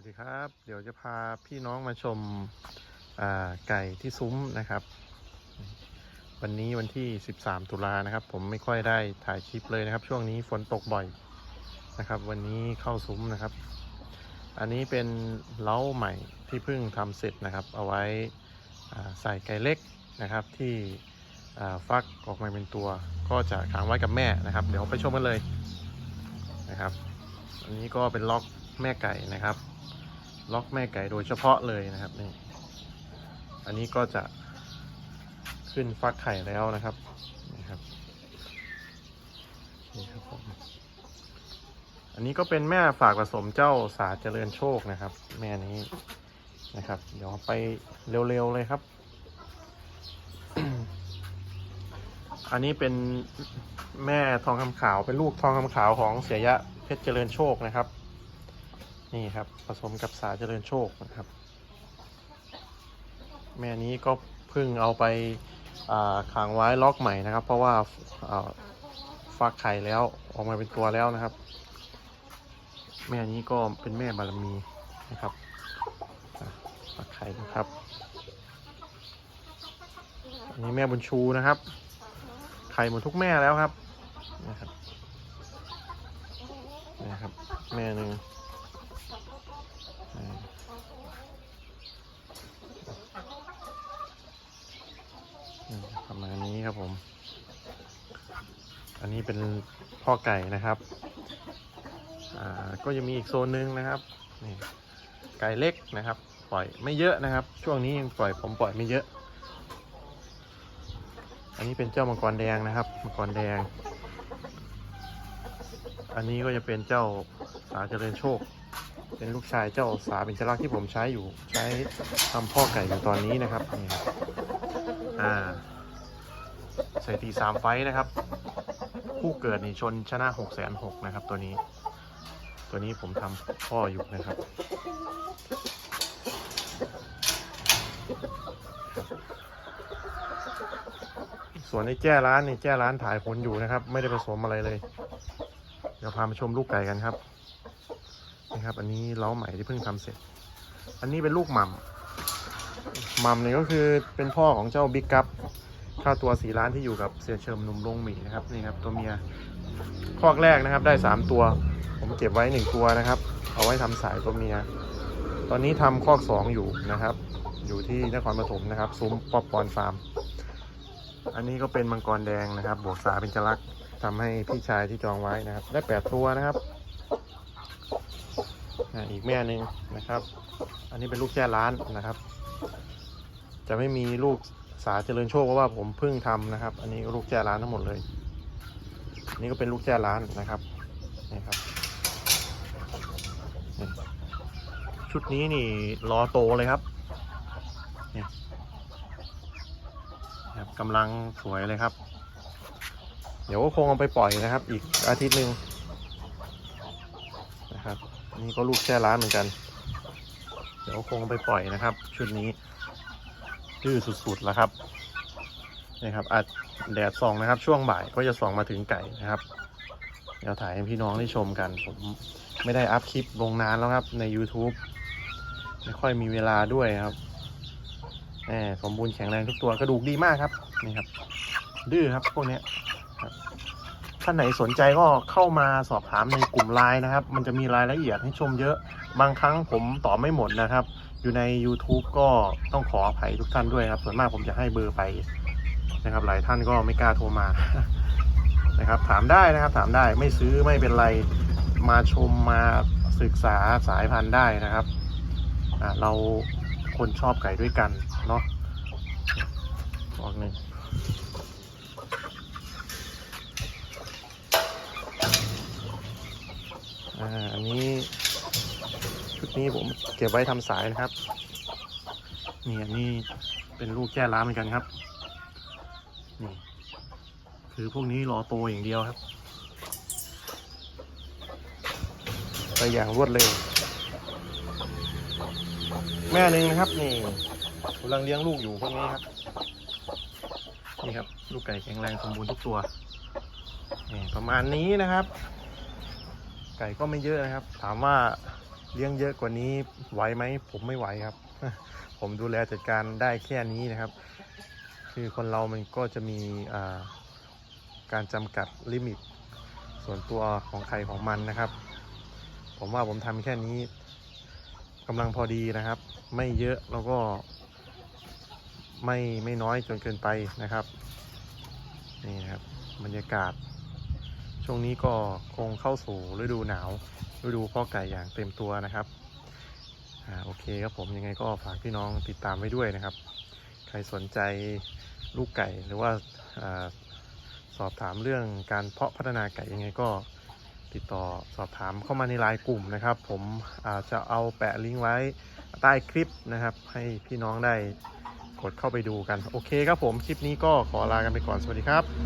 วัสดีครับ เดี๋ยวจะพาพี่น้องมาชมาไก่ที่ซุ้มนะครับ วันนี้วันที่ 13 ตุลานะครับ ผมไม่ค่อยได้ถ่ายคลิปเลยนะครับ ช่วงนี้ฝนตกบ่อยนะครับ วันนี้เข้าซุ้มนะครับ อันนี้เป็นเล้าใหม่ที่เพิ่งทำเสร็จนะครับ เอาไว้ใส่ไก่เล็กนะครับที่ฟักออกมาเป็นตัว ก็จะขังไว้กับแม่นะครับ เดี๋ยวไปชมกันเลยนะครับ อันนี้ก็เป็นล็อกแม่ไก่นะครับ ล็อกแม่ไก่โดยเฉพาะเลยนะครับนี่อันนี้ก็จะขึ้นฟักไข่แล้วนะครับนี่ครับนี่ครับผมอันนี้ก็เป็นแม่ฝากผสมเจ้าสาเจริญโชคนะครับ แม่นี้นะครับ เดี๋ยวไปเร็วๆเลยครับ อันนี้เป็นแม่ทองคำขาวเป็นลูกทองคำขาวของเสียยะเพชรเจริญโชคนะครับ นี่ครับผสมกับสาเจริญโชคนะครับ แม่นี้ก็เพิ่งเอาไปขังไว้ล็อกใหม่นะครับ เพราะว่าาฟักไข่แล้วออกมาเป็นตัวแล้วนะครับ แม่นี้ก็เป็นแม่บารมีนะครับฟักไข่นะครับอันนี้แม่บุญชูนะครับ ไข่หมดทุกแม่แล้วครับนะครับนะครับ แม่หนึ่งอ่าอืมประมาณนี้ ครับผม อันนี้เป็นพ่อไก่นะครับ อ่า ก็จะมีอีกโซนหนึ่งนะครับนี่ไก่เล็กนะครับ ปล่อยไม่เยอะนะครับ ช่วงนี้ยังปล่อยผมปล่อยไม่เยอะ อันนี้เป็นเจ้ามังกรแดงนะครับ มังกรแดง อันนี้ก็จะเป็นเจ้าสาเจริญโชค เป็นลูกชายเจ้าสาเป็นจรักที่ผมใช้อยู่ ใช้ทำพ่อไก่อยู่ตอนนี้นะครับนี่อ่า สถิติสามไฟต์นะครับผู้เกิดนี่ชนชนะหกแสนหกนะครับ ตัวนี้ ตัวนี้ผมทำพ่ออยู่นะครับส่วนในแจ้ร้านนี่แจ้ร้านถ่ายผลอยู่นะครับ ไม่ได้ผสมอะไรเลย เดี๋ยวพามาชมลูกไก่กันครับนี่ครับ อันนี้เล้าใหม่ที่เพิ่งทำเสร็จ อันนี้เป็นลูกหม่ำหม่ำเนี่ยก็คือเป็นพ่อของเจ้าบิ๊กกัป ค่าตัวสีล้านที่อยู่กับเสียเชิมหนุ่มลงหมีนะครับนี่ครับตัวเมียคอกแรกนะครับได้สามตัว ผมเก็บไว้หนึ่งตัวนะครับ เอาไว้ทำสายตัวเมีย ตอนนี้ทำคอกสองอยู่นะครับ อยู่ที่นครปฐมนะครับซุ้มป๊อปปอนฟาร์ม อันนี้ก็เป็นมังกรแดงนะครับ บวกสาเป็นจรักษ์ทำให้พี่ชายที่จองไว้นะครับ ได้แปดตัวนะครับอีกแม่หนึ่งนะครับ อันนี้เป็นลูกแจ้ล้านนะครับ จะไม่มีลูก สาเจริญโชคเพราะว่าผมเพิ่งทำนะครับ อันนี้ลูกแจ้ล้านทั้งหมดเลยนนี้ก็เป็นลูกแจ้ล้านนะครับนี่ครับ ชุดนี้นี่รอโตเลยครับครับกำลังสวยเลยครับ เดี๋ยวก็คงเอาไปปล่อยนะครับ อีกอาทิตย์หนึ่งนะครับนี่ก็ลูกแช่ร้านเหมือนกัน เดี๋ยวคงเอาไปปล่อยนะครับ ชุดนี้ ดื้อสุดๆแล้วครับนี่ครับอัดแดดส่องนะครับ ช่วงบ่ายก็จะส่องมาถึงไก่นะครับ เดี๋ยวถ่ายให้พี่น้องได้ชมกัน ผมไม่ได้อัพคลิปลงนานแล้วครับใน YouTube ไม่ค่อยมีเวลาด้วยครับแหมสมบูรณ์แข็งแรงทุกตัวกระดูกดีมากครับนี่ครับ ดื้อครับพวกนี้ครับท่านไหนสนใจก็เข้ามาสอบถามในกลุ่มไลน์นะครับ มันจะมีรายละเอียดให้ชมเยอะ บางครั้งผมตอบไม่หมดนะครับ อยู่ใน YouTube ก็ต้องขออภัยทุกท่านด้วยครับ ส่วนมากผมจะให้เบอร์ไปนะครับ หลายท่านก็ไม่กล้าโทรมานะครับ ถามได้นะครับ ถามได้ไม่ซื้อไม่เป็นไรมาชมมาศึกษาสายพันธุ์ได้นะครับเราคนชอบไก่ด้วยกันเนาะบอกหนึ่งอ่าอันนี้ นี้ผมเก็บไว้ทำสายนะครับนี่อันนี้เป็นลูกแก้ร้าเหมือนกันครับนี่คือพวกนี้รอโตอย่างเดียวครับไปอย่างรวดเร็ว แม่หนึ่งนะครับนี่กำลังเลี้ยงลูกอยู่พวกนี้ครับนี่ครับ ลูกไก่แข็งแรงสมบูรณ์ทุกตัวนี่ประมาณนี้นะครับ ไก่ก็ไม่เยอะนะครับ ถามว่า เลี้ยงเยอะกว่านี้ไหวไหมผมไม่ไหวครับ ผมดูแลจัดการได้แค่นี้นะครับ คือคนเรามันก็จะมีการจำกัดลิมิต ส่วนตัวของใครของมันนะครับ ผมว่าผมทำแค่นี้กำลังพอดีนะครับ ไม่เยอะแล้วก็ไม่ไม่น้อยจนเกินไปนะครับนี่นะครับบรรยากาศ ช่วงนี้ก็คงเข้าสู่ฤดูหนาว ฤดูเพ่อไก่อย่างเต็มตัวนะครับอ่าโอเคครับผมยังไงก็ฝากพี่น้องติดตามไว้ด้วยนะครับ ใครสนใจลูกไก่หรือว่าอาสอบถามเรื่องการเพาะพัฒนาไก่ยังไงก็ติดต่อสอบถามเข้ามาในไลน์กลุ่มนะครับ ผมอาจจะเอาแปะลิงก์ไว้ใต้คลิปนะครับ ให้พี่น้องได้กดเข้าไปดูกัน โอเคครับผมคลิปนี้ก็ขอลากันไปก่อนสวัสดีครับ